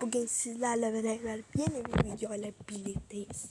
Bugün sizlerle beraber yeni bir video ile birlikteyiz.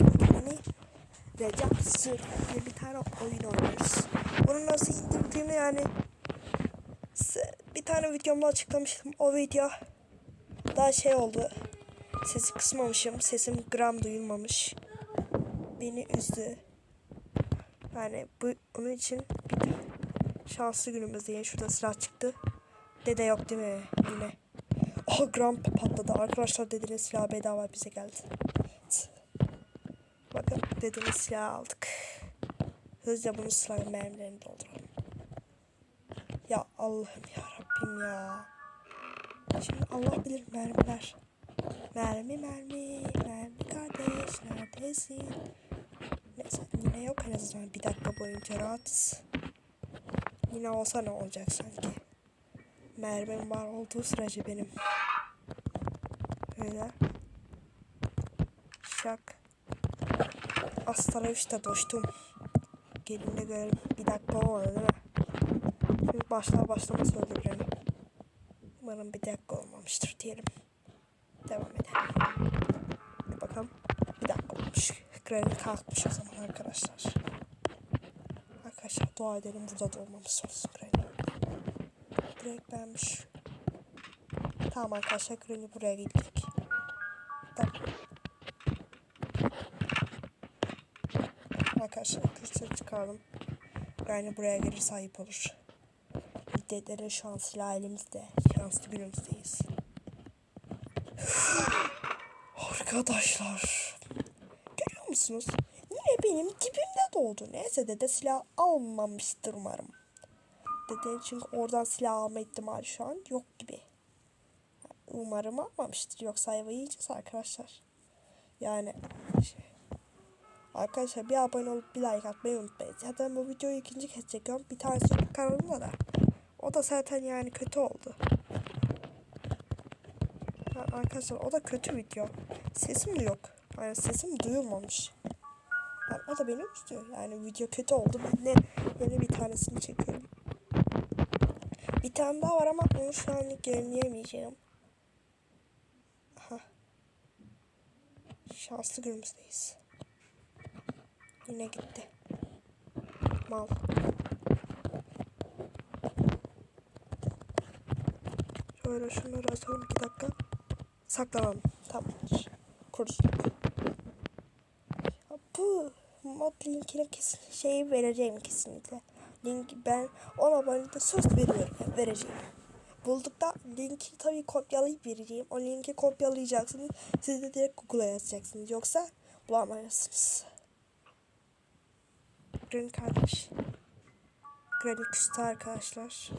Yeni Recep Sır diye bir tane oyun oynuyoruz. Bunu nasıl indirdiğimi yani bir tane videomda açıklamıştım. O video daha şey oldu. Sesi kısmamışım. Sesim gram duyulmamış. Beni üzdü. Yani bu onun için şanslı günümüz diye şurada silah çıktı. Dede yok değil mi yine? Aha gram patladı. Arkadaşlar dedenin silahı bedava bize geldi. Bakın dedenin silahı aldık. Hızlıca bunu silahın mermilerini dolduralım. Ya Allah'ım ya Rabbim ya. Şimdi Allah bilir mermiler. Mermi mermi mermi kardeş neredesin? Neyse yine yok en azından bir dakika boyunca rahatız. Yine olsa ne olacak sanki? Mermim var olduğu sürece benim. Böyle. Şak. Astara işte dostum. Gelin de görelim. Bir dakika olmadı değil mi? Şimdi başlar başlamaz beni. Umarım bir dakika olmamıştır diyelim. Devam edelim. Bir bakalım. Bir dakika olmuş. Granny kalkmış o zaman arkadaşlar. Arkadaşlar dua edelim burada da olmamış olsun Granny. Direkt benmiş. Tamam arkadaşlar Granny buraya gittik. Tamam. Arkadaşlar kırçığı çıkardım. Granny buraya gelirse ayıp olur. Dedelerin şansıyla elimizde. Şanslı günümüzdeyiz. Arkadaşlar. Görüyor musunuz? Yine benim dibimde doğdu. Neyse dede silah almamıştır umarım. Dede çünkü oradan silah alma ihtimali şu an yok gibi. Umarım almamıştır. Yoksa ayva yiyeceğiz arkadaşlar. Yani şey. Arkadaşlar bir abone olup bir like atmayı unutmayın. Zaten bu videoyu ikinci kez çekiyorum. Bir tanesi kanalımda da. O da zaten yani kötü oldu. Ha, arkadaşlar o da kötü video. Sesim de yok. Yani sesim duyulmamış. Yani o da beni üzdü. Yani video kötü oldu. Ben de yeni bir tanesini çekiyorum. Bir tane daha var ama onu şu an yayınlayameyeceğim. Aha. Şanslı günümüzdeyiz. Yine gitti. Mal. Şöyle şunları açalım iki dakika. Saklanalım. Tamamdır. Kurtulduk. Bu mod linkine kesin şeyi vereceğim kesinlikle. Link ben ona böyle de söz veriyorum. Vereceğim. Buldukta linki tabii kopyalayıp vereceğim. O linki kopyalayacaksınız. Siz de direkt Google'a yazacaksınız. Yoksa bulamazsınız. Granny kardeş. Granny küstü arkadaşlar.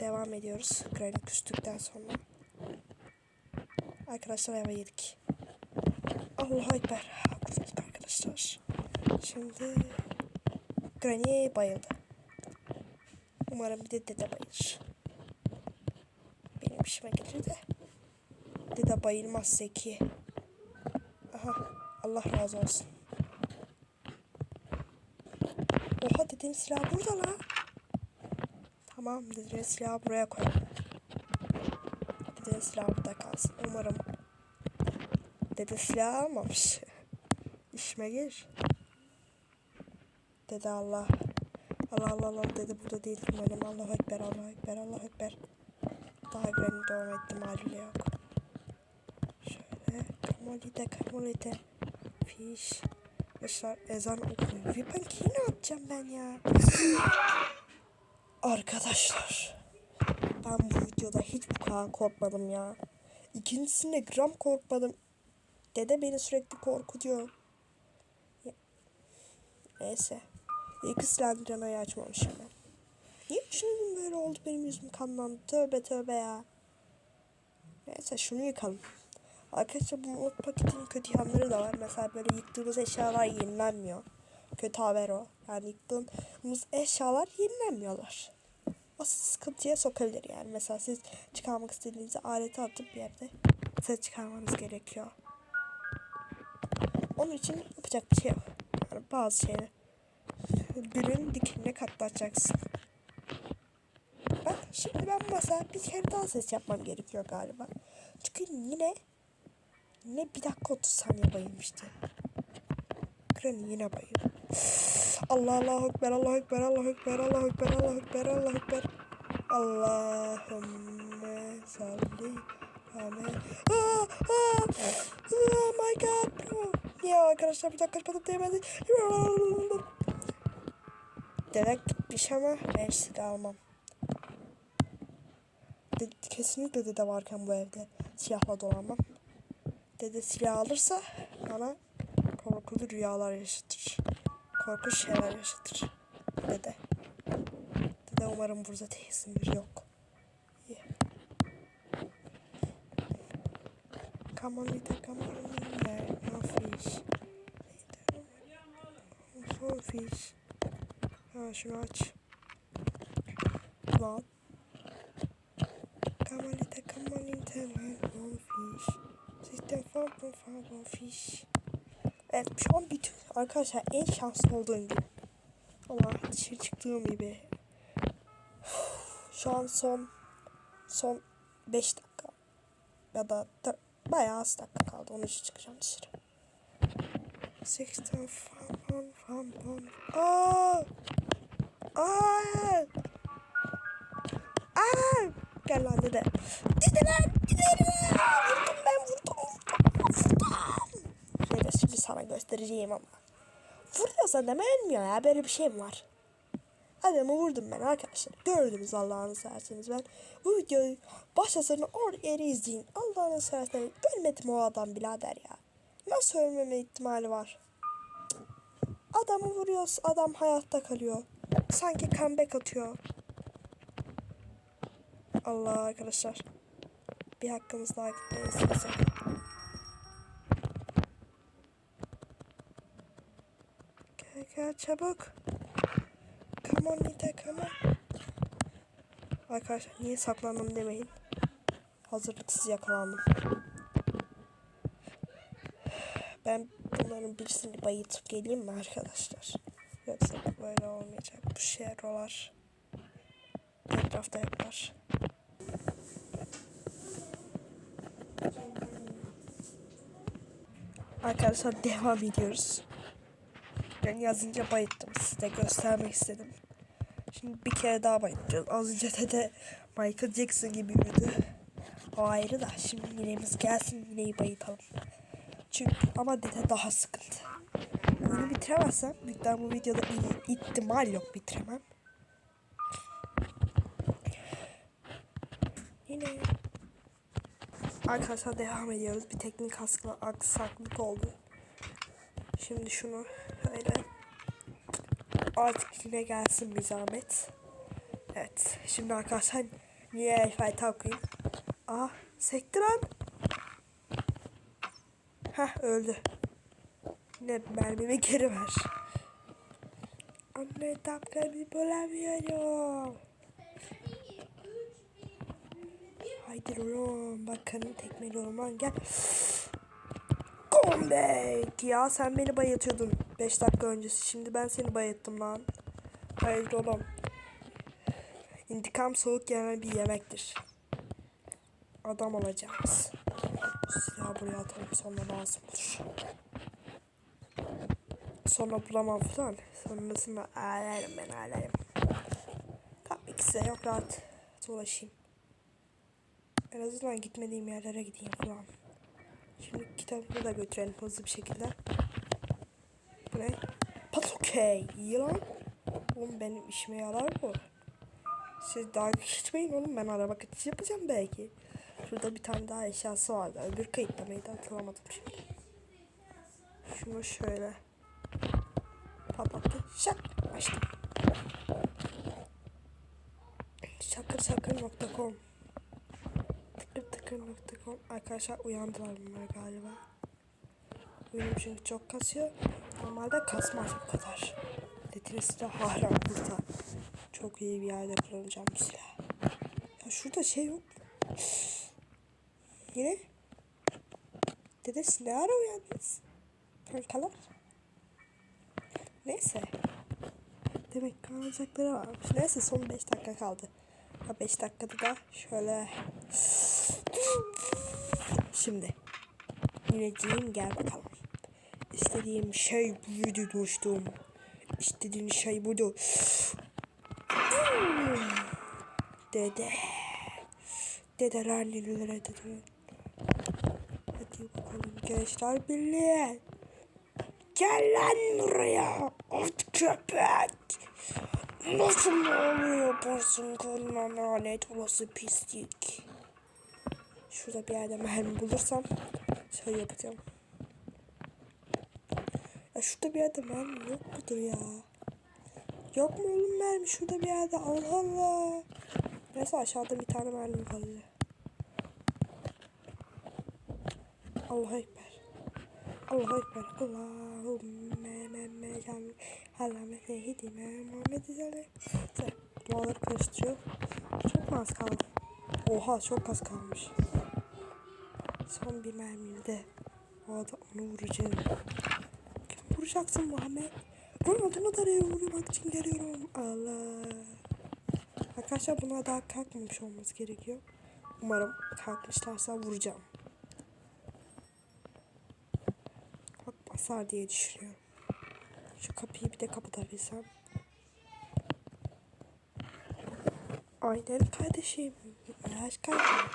Devam ediyoruz. Granny küstükten sonra. Arkadaşlar eve yedik. Allahu Ekber. Arkadaşlar. Şimdi Granny bayıldı. Umarım bir de dede bayılır. Benim işime gelir de. Dede bayılmaz Zeki. Aha Allah razı olsun. Oha dedenin silahı burada lan. Tamam dedenin silahı buraya koy. Dedenin silahı burada kalsın. Umarım dede silahı almamış. İşime gelir. Dede Allah. Allah Allah Allah dede burada değil umarım. Allahu Ekber Allahu Ekber Allahu Ekber. Daha Granny doğum ihtimali bile yok. Şöyle. Kamolide kamolide. Fiş. Arkadaşlar ezan okunuyor. Ben ki ne yapacağım ben ya? Arkadaşlar. Ben bu videoda hiç bu kadar korkmadım ya. İkincisinde gram korkmadım. Dede beni sürekli korkutuyor. Ya- Neyse. İlk ıslandıranayı açmamışım ben. Niye düşündüm böyle oldu benim yüzüm kanlandı. Tövbe tövbe ya. Neyse şunu yıkalım. Arkadaşlar bu mod paketinin kötü yanları da var. Mesela böyle yıktığımız eşyalar yenilenmiyor. Kötü haber o. Yani yıktığımız eşyalar yenilenmiyorlar. O sizi sıkıntıya sokabilir yani. Mesela siz çıkarmak istediğiniz aleti atıp bir yerde ses çıkarmanız gerekiyor. Onun için yapacak bir şey yok. Yani bazı şeyler. Gülün dikenine katlatacaksın. Bak Şimdi ben bu masaya bir kere daha ses yapmam gerekiyor galiba. Çünkü yine yine bir dakika 30 saniye bayılmıştı. Granny yine bayıl. Allah Allah ekber Allah ekber Allah ekber Allah ekber Allah ekber Allah ekber. Allahümme salli Amen. Aa, aa, oh my god. bro. Ya arkadaşlar bir dakika kapatıp değmedi. Dedektif bir şey ama ben silah almam. De, kesinlikle dede varken bu evde silahla dolanmam. Dede silah alırsa bana korkulu rüyalar yaşatır. Korkunç şeyler yaşatır. Dede. Dede umarım burada değilsindir. Yok. İyi. Come on little come on there. No fish. No fish. Ha şunu aç. Lan. On little man. No fish. System fun fun fun fun fish. Evet şu an bütün arkadaşlar en şanslı olduğum gün. Ama dışarı çıktığım gibi. Şu an son son 5 dakika ya da bayağı az dakika kaldı. Onun için çıkacağım dışarı. Sixten fan fan fan fan. Aa! Aa! Aa! Gel lan dede. Dedeler! Dedeler! Vurdum ben vurdum. Vurdum. Şöyle şimdi sana göstereceğim ama. Vuruyorsa deme ölmüyor ya. Böyle bir şey mi var? Adamı vurdum ben arkadaşlar. Gördünüz Allah'ını severseniz ben. Bu videoyu başlasın orada yeri izleyin. Allah'ını severseniz ölmedim o adam birader ya. Nasıl ölmeme ihtimali var? Adamı vuruyoruz. Adam hayatta kalıyor. Sanki comeback atıyor. Allah arkadaşlar. Bir hakkımız daha gitmeyi istesek. Gel gel çabuk. Come on Nita come on. Arkadaşlar niye saklandım demeyin. Hazırlıksız yakalandım. Ben bunların birisini bayıltıp geleyim mi arkadaşlar? Yoksa böyle olmayacak. Bu şerolar etrafta yapar. Arkadaşlar devam ediyoruz. Ben yazınca bayıttım. Size göstermek istedim. Şimdi bir kere daha bayıtacağız. Az önce de, de Michael Jackson gibi yürüdü. O ayrı da şimdi yinemiz gelsin yineyi bayıtalım. Çünkü ama dede daha sıkıntı. Bunu bitiremezsem büyükten bu videoda ihtimal yok bitiremem. Yine Arkadaşlar devam ediyoruz. Bir teknik askı aksaklık oldu. Şimdi şunu öyle artık yine gelsin bir zahmet. Evet. Şimdi arkadaşlar niye el fayda okuyayım. Aa sektiren. Heh öldü. Ne mermimi geri ver. Anne dakikayı bulamıyorum. Haydi oğlum bakın tekmeli orman gel. Comeback ya sen beni bayatıyordun 5 dakika öncesi şimdi ben seni bayattım lan. Hayır oğlum. İntikam soğuk yenen bir yemektir. Adam olacağız. Silahı buraya atalım sonra lazım olur. Sonra bulamam falan. Sonrasında ağlarım ben ağlarım. Tamam ikisi yok rahat dolaşayım. En azından gitmediğim yerlere gideyim falan. Şimdi kitabımı da götürelim hızlı bir şekilde. Bu ne? Patlokey. İyi lan. Oğlum benim işime yarar bu. Siz daha geçmeyin oğlum ben araba kaçışı yapacağım belki. Şurada bir tane daha eşyası vardı. Öbür kayıtlamayı da hatırlamadım şimdi. Şunu şöyle patlattı. Şak açtım. Şakırsakır.com Tıkır tıkır.com Arkadaşlar uyandılar bunlar galiba. Oyunum çünkü çok kasıyor. Normalde kasmaz bu kadar. Tetris de hala burada. Çok iyi bir yerde kullanacağım bu silahı. Ya şurada şey yok? Yine? Dedesi ne ara uyandınız? Kankalar. Neyse. Demek kalacakları varmış. Neyse son 5 dakika kaldı. Ha 5 dakikada da şöyle. Şimdi. Yineciğim gel bakalım. İstediğim şey buydu dostum. İstediğin şey buydu. Dede. Dedeler nelere dede. Hadi bakalım gençler birliği. Gel lan buraya. At köpek. Nasıl oluyor yaparsın koluna lanet olası pislik. Şurada bir yerde mermi bulursam şey yapacağım. Ya şurada bir yerde mermi yok mudur ya? Yok mu oğlum mermi şurada bir yerde Allah Allah. Neyse aşağıda bir tane mermi kalıyor. Allah ekber. Allah ekber. Allahümme memme cam Allahümme seyyidime Muhammed Zale. Duaları karıştırıyor. Çok az kaldı? Oha çok az kalmış. Son bir mermimde. O da onu vuracağım. Kim vuracaksın Muhammed? Ronaldo'na da vurmak için geliyorum. Allah. Arkadaşlar buna daha kalkmamış olması gerekiyor. Umarım kalkmışlarsa vuracağım. Kalkmazlar diye düşünüyorum. Şu kapıyı bir de kapatabilsem. Aynen kardeşim. Merak kalma.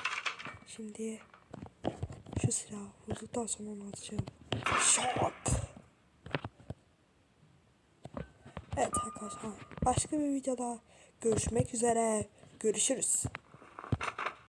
Şimdi şu silahı vurduktan sonra onu atacağım. Şok. Evet arkadaşlar. Başka bir videoda görüşmek üzere. Görüşürüz.